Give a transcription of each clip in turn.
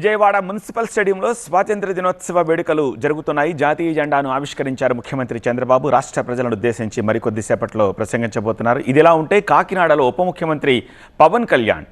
Vijayawada municipal స్టేడియంలో స్వాతంత్ర దినోత్సవ వేడుకలు జరుగుతున్నాయి. జాతీయ జెండాను ఆవిష్కరించారు ముఖ్యమంత్రి చంద్రబాబు. రాష్ట్ర ప్రజలను ఉద్దేశించి మరికొద్దిసేపట్లో ప్రసంగించబోతున్నారు. ఇదిలా ఉంటే కాకినాడలో ఉప ముఖ్యమంత్రి పవన్ కళ్యాణ్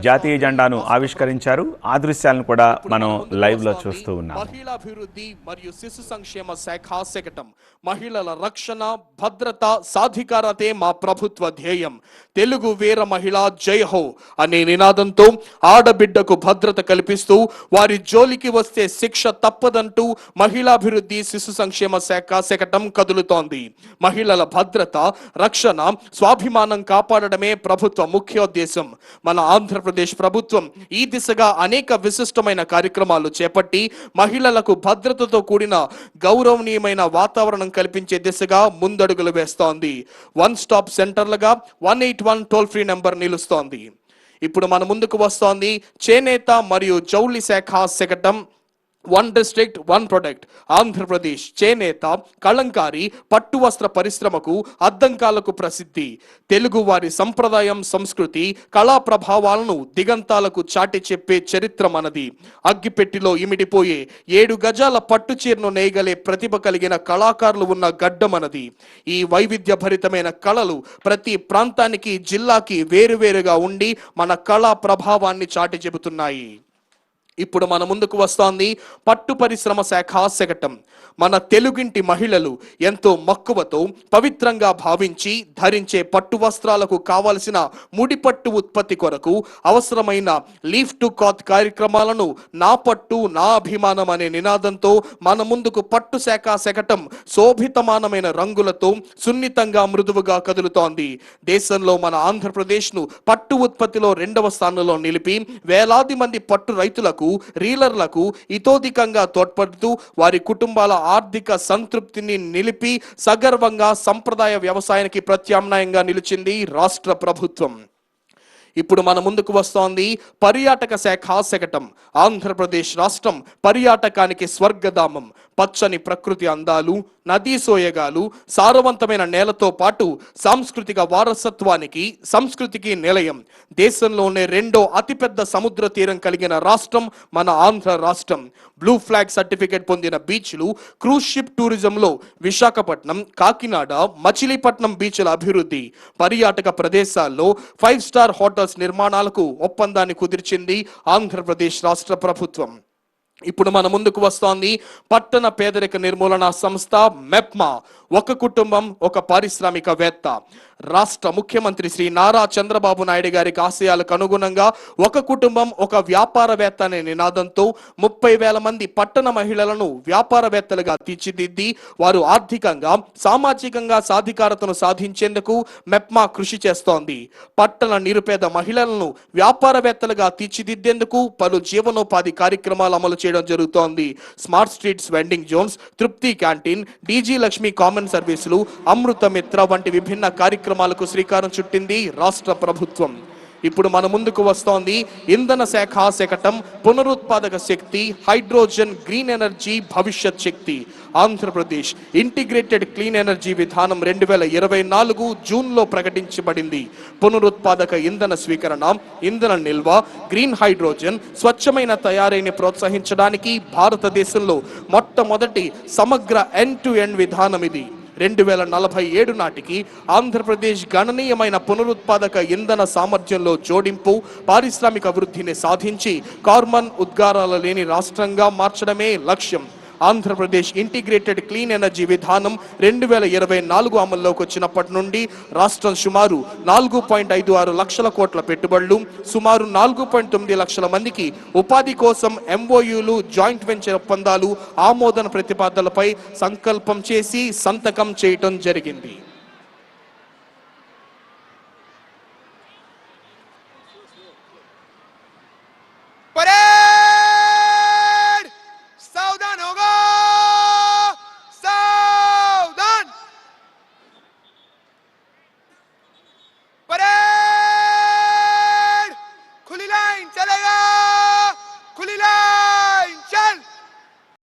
జాతీయ జెండాను ఆవిష్కరించారు. ఆ దృశ్యాలను కూడా మనం లైవ్లో చూస్తూ ఉన్నాం మహిళాభివృద్ధి మరియు శిశు సంక్షేమ శాఖ శకటం. మహిళల రక్షణ భద్రత సాధికారతే మా ప్రభుత్వ ధ్యేయం. తెలుగు వీర మహిళ జై హో అనే నినాదంతో ఆడబిడ్డకు భద్రత కల్పిస్తూ వారి జోలికి వస్తే శిక్ష తప్పదంటూ మహిళాభివృద్ధి శిశు సంక్షేమ శాఖ శకటం కదులుతోంది. మహిళల భద్రత రక్షణ స్వాభిమానం కాపాడడమే ప్రభుత్వ ముఖ్యోద్దేశం. మన ఆంధ్ర ఆంధ్రప్రదేశ్ ప్రభుత్వం ఈ దిశగా అనేక విశిష్టమైన కార్యక్రమాలు చేపట్టి మహిళలకు భద్రతతో కూడిన గౌరవనీయమైన వాతావరణం కల్పించే దిశగా ముందడుగులు వేస్తోంది. One stop సెంటర్లుగా one eight one toll free number నిలుస్తోంది. ఇప్పుడు మన ముందుకు వస్తోంది చేనేత మరియు జౌళి శాఖ శకటం one district one product Andhra Pradesh చేనేత కళంకారి పట్టు వస్త్ర పరిశ్రమకు అద్దంకాలకు ప్రసిద్ధి తెలుగు వారి సంప్రదాయం సంస్కృతి కళా ప్రభావాలను దిగంతాలకు చాటి చెప్పే చరిత్ర మనది. అగ్గిపెట్టిలో ఇమిడిపోయే ఏడు గజాల పట్టు చీరను నేయగలే ప్రతిభ కలిగిన కళాకారులు ఉన్న గడ్డ మనది. ఈ వైవిధ్య భరితమైన కళలు ప్రతి ప్రాంతానికి జిల్లాకి వేరువేరుగా ఉండి మన కళా ప్రభావాన్ని చాటి చెబుతున్నాయి. ఇప్పుడు మన ముందుకు వస్తోంది పట్టు పరిశ్రమ శాఖ శకటం. మన తెలుగింటి మహిళలు ఎంతో మక్కువతో పవిత్రంగా భావించి ధరించే పట్టు వస్త్రాలకు కావలసిన ముడిపట్టు ఉత్పత్తి కొరకు అవసరమైన లీఫ్ టు కాత్ కార్యక్రమాలను నా పట్టు నా అభిమానం అనే నినాదంతో మన ముందుకు పట్టు శాఖ శకటం శోభితమానమైన రంగులతో సున్నితంగా మృదువుగా కదులుతోంది. దేశంలో మన ఆంధ్రప్రదేశ్ను పట్టు ఉత్పత్తిలో రెండవ స్థానంలో నిలిపి వేలాది మంది పట్టు రైతులకు రీలర్లకు ఇతోధికంగా తోడ్పడుతూ వారి కుటుంబాల ఆర్థిక సంతృప్తిని నిలిపి సగర్వంగా సంప్రదాయ వ్యవసాయానికి ప్రత్యామ్నాయంగా నిలిచింది రాష్ట్ర ప్రభుత్వం. ఇప్పుడు మన ముందుకు వస్తోంది పర్యాటక శాఖ శకటం ఆంధ్రప్రదేశ్ రాష్ట్రం పర్యాటకానికి స్వర్గధామం పచ్చని ప్రకృతి అందాలు నదీ సోయగాలు సారవంతమైన నేలతో పాటు సాంస్కృతిక వారసత్వానికి సంస్కృతికి నిలయం. దేశంలోనే రెండో అతిపెద్ద సముద్ర తీరం కలిగిన రాష్ట్రం మన ఆంధ్ర రాష్ట్రం. బ్లూ ఫ్లాగ్ సర్టిఫికేట్ పొందిన బీచ్లు క్రూజ్ షిప్ టూరిజంలో విశాఖపట్నం కాకినాడ మచిలీపట్నం బీచ్ల అభివృద్ధి. పర్యాటక ప్రదేశాల్లో ఫైవ్ స్టార్ హోటల్ హాస్పిటల్స్ నిర్మాణాలకు ఒప్పందాన్ని కుదిర్చింది ఆంధ్రప్రదేశ్ రాష్ట్ర ప్రభుత్వం. ఇప్పుడు మన ముందుకు వస్తోంది పట్టణ పేదరిక నిర్మూలన సంస్థ మెప్మా. ఒక కుటుంబం ఒక పారిశ్రామికవేత్త. రాష్ట్ర ముఖ్యమంత్రి శ్రీ నారా చంద్రబాబు నాయుడు గారికి ఆశయాలకు అనుగుణంగా ఒక కుటుంబం ఒక వ్యాపారవేత్త అనే నినాదంతో ముప్పై వేల మంది పట్టణ మహిళలను వ్యాపారవేత్తలుగా తీర్చిదిద్ది వారు ఆర్థికంగా సామాజికంగా సాధికారతను సాధించేందుకు మెప్మా కృషి చేస్తోంది. పట్టణ నిరుపేద మహిళలను వ్యాపారవేత్తలుగా తీర్చిదిద్దేందుకు పలు జీవనోపాధి కార్యక్రమాలు అమలు చేయడం జరుగుతోంది. Smart streets vending zones Trupti canteen DG Lakshmi common సర్వీసులు అమృతమిత్ర వంటి విభిన్న కార్యక్రమాలకు శ్రీకారం చుట్టింది రాష్ట్ర ప్రభుత్వం. ఇప్పుడు మన ముందుకు వస్తోంది ఇంధన శాఖ శకటం పునరుత్పాదక శక్తి హైడ్రోజన్ గ్రీన్ ఎనర్జీ భవిష్యత్ శక్తి. ఆంధ్రప్రదేశ్ ఇంటిగ్రేటెడ్ క్లీన్ ఎనర్జీ విధానం రెండు వేల ఇరవై నాలుగు జూన్లో ప్రకటించబడింది. పునరుత్పాదక ఇంధన స్వీకరణ ఇంధన నిల్వ గ్రీన్ హైడ్రోజన్ స్వచ్ఛమైన తయారీని ప్రోత్సహించడానికి భారతదేశంలో మొట్టమొదటి సమగ్ర ఎండ్ టు ఎండ్ విధానం ఇది. రెండు వేల నలభై ఏడు నాటికి ఆంధ్రప్రదేశ్ గణనీయమైన పునరుత్పాదక ఇంధన సామర్థ్యంలో జోడింపు పారిశ్రామిక వృద్ధిని సాధించి కార్మన్ ఉద్గారాల లేని రాష్ట్రంగా మార్చడమే లక్ష్యం. ఆంధ్రప్రదేశ్ ఇంటిగ్రేటెడ్ క్లీన్ ఎనర్జీ విధానం రెండు వేల ఇరవై నాలుగు అమల్లోకి వచ్చినప్పటి నుండి రాష్ట్రం సుమారు నాలుగు పాయింట్ ఐదు ఆరు లక్షల కోట్ల పెట్టుబడులు సుమారు నాలుగు పాయింట్ తొమ్మిది లక్షల మందికి ఉపాధి కోసం ఎంఓయూలు జాయింట్ వెంచర్ ఒప్పందాలు ఆమోదన ప్రతిపాదనలపై సంకల్పం చేసి సంతకం చేయటం జరిగింది.